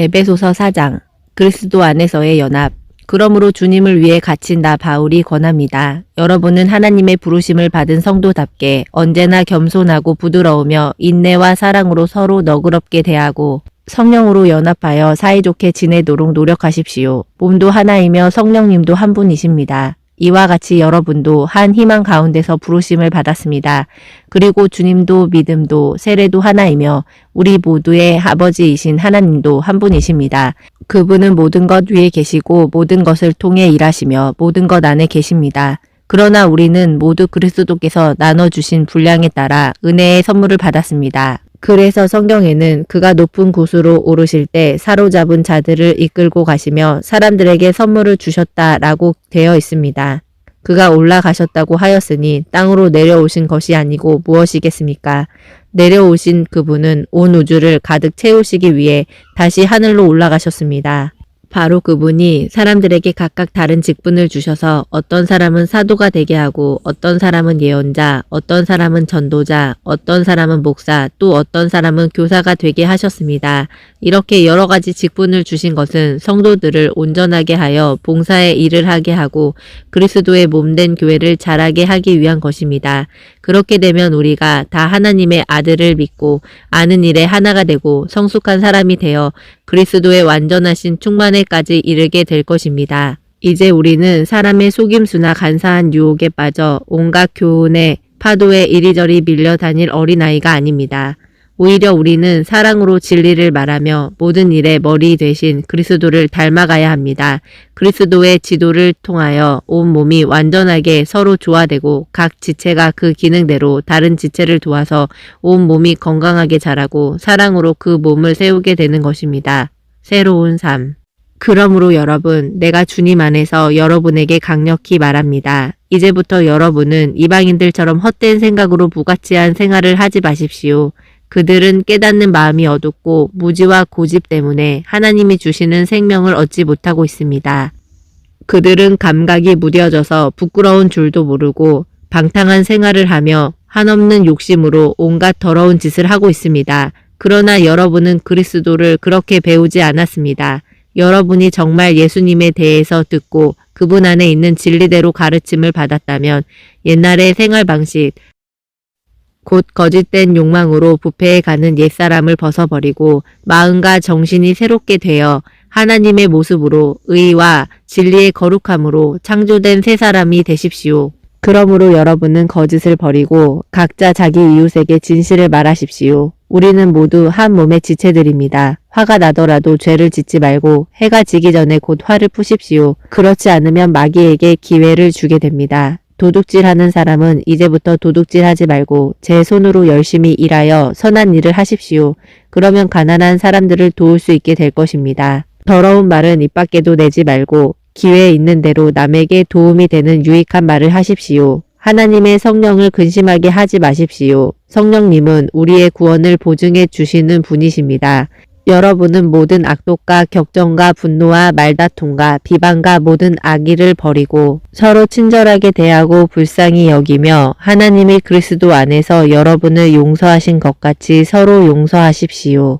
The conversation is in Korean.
에베소서 4장 그리스도 안에서의 연합 그러므로 주님을 위해 갇힌 나 바울이 권합니다. 여러분은 하나님의 부르심을 받은 성도답게 언제나 겸손하고 부드러우며 인내와 사랑으로 서로 너그럽게 대하고 성령으로 연합하여 사이좋게 지내도록 노력하십시오. 몸도 하나이며 성령님도 한 분이십니다. 이와 같이 여러분도 한 희망 가운데서 부르심을 받았습니다. 그리고 주님도 믿음도 세례도 하나이며 우리 모두의 아버지이신 하나님도 한 분이십니다. 그분은 모든 것 위에 계시고 모든 것을 통해 일하시며 모든 것 안에 계십니다. 그러나 우리는 모두 그리스도께서 나눠주신 분량에 따라 은혜의 선물을 받았습니다. 그래서 성경에는 그가 높은 곳으로 오르실 때 사로잡은 자들을 이끌고 가시며 사람들에게 선물을 주셨다라고 되어 있습니다. 그가 올라가셨다고 하였으니 땅으로 내려오신 것이 아니고 무엇이겠습니까? 내려오신 그분은 온 우주를 가득 채우시기 위해 다시 하늘로 올라가셨습니다. 바로 그분이 사람들에게 각각 다른 직분을 주셔서 어떤 사람은 사도가 되게 하고 어떤 사람은 예언자, 어떤 사람은 전도자, 어떤 사람은 목사, 또 어떤 사람은 교사가 되게 하셨습니다. 이렇게 여러 가지 직분을 주신 것은 성도들을 온전하게 하여 봉사의 일을 하게 하고 그리스도의 몸된 교회를 자라게 하기 위한 것입니다. 그렇게 되면 우리가 다 하나님의 아들을 믿고 아는 일에 하나가 되고 성숙한 사람이 되어 그리스도의 완전하신 충만 에까지 이르게 될 것입니다. 이제 우리는 사람의 속임수나 간사한 유혹에 빠져 온갖 교훈의 파도에 이리저리 밀려 다닐 어린아이가 아닙니다. 오히려 우리는 사랑으로 진리를 말하며 모든 일의 머리 대신 그리스도를 닮아가야 합니다. 그리스도의 지도를 통하여 온 몸이 완전하게 서로 조화되고 각 지체가 그 기능대로 다른 지체를 도와서 온 몸이 건강하게 자라고 사랑으로 그 몸을 세우게 되는 것입니다. 새로운 삶. 그러므로 여러분, 내가 주님 안에서 여러분에게 강력히 말합니다. 이제부터 여러분은 이방인들처럼 헛된 생각으로 무가치한 생활을 하지 마십시오. 그들은 깨닫는 마음이 어둡고 무지와 고집 때문에 하나님이 주시는 생명을 얻지 못하고 있습니다. 그들은 감각이 무뎌져서 부끄러운 줄도 모르고 방탕한 생활을 하며 한없는 욕심으로 온갖 더러운 짓을 하고 있습니다. 그러나 여러분은 그리스도를 그렇게 배우지 않았습니다. 여러분이 정말 예수님에 대해서 듣고 그분 안에 있는 진리대로 가르침을 받았다면 옛날의 생활 방식, 곧 거짓된 욕망으로 부패해 가는 옛사람을 벗어버리고 마음과 정신이 새롭게 되어 하나님의 모습으로 의와 진리의 거룩함으로 창조된 새 사람이 되십시오. 그러므로 여러분은 거짓을 버리고 각자 자기 이웃에게 진실을 말하십시오. 우리는 모두 한 몸의 지체들입니다. 화가 나더라도 죄를 짓지 말고 해가 지기 전에 곧 화를 푸십시오. 그렇지 않으면 마귀에게 기회를 주게 됩니다. 도둑질하는 사람은 이제부터 도둑질하지 말고 제 손으로 열심히 일하여 선한 일을 하십시오. 그러면 가난한 사람들을 도울 수 있게 될 것입니다. 더러운 말은 입 밖에도 내지 말고 기회 있는 대로 남에게 도움이 되는 유익한 말을 하십시오. 하나님의 성령을 근심하게 하지 마십시오. 성령님은 우리의 구원을 보증해 주시는 분이십니다. 여러분은 모든 악독과 격정과 분노와 말다툼과 비방과 모든 악의를 버리고 서로 친절하게 대하고 불쌍히 여기며 하나님이 그리스도 안에서 여러분을 용서하신 것 같이 서로 용서하십시오.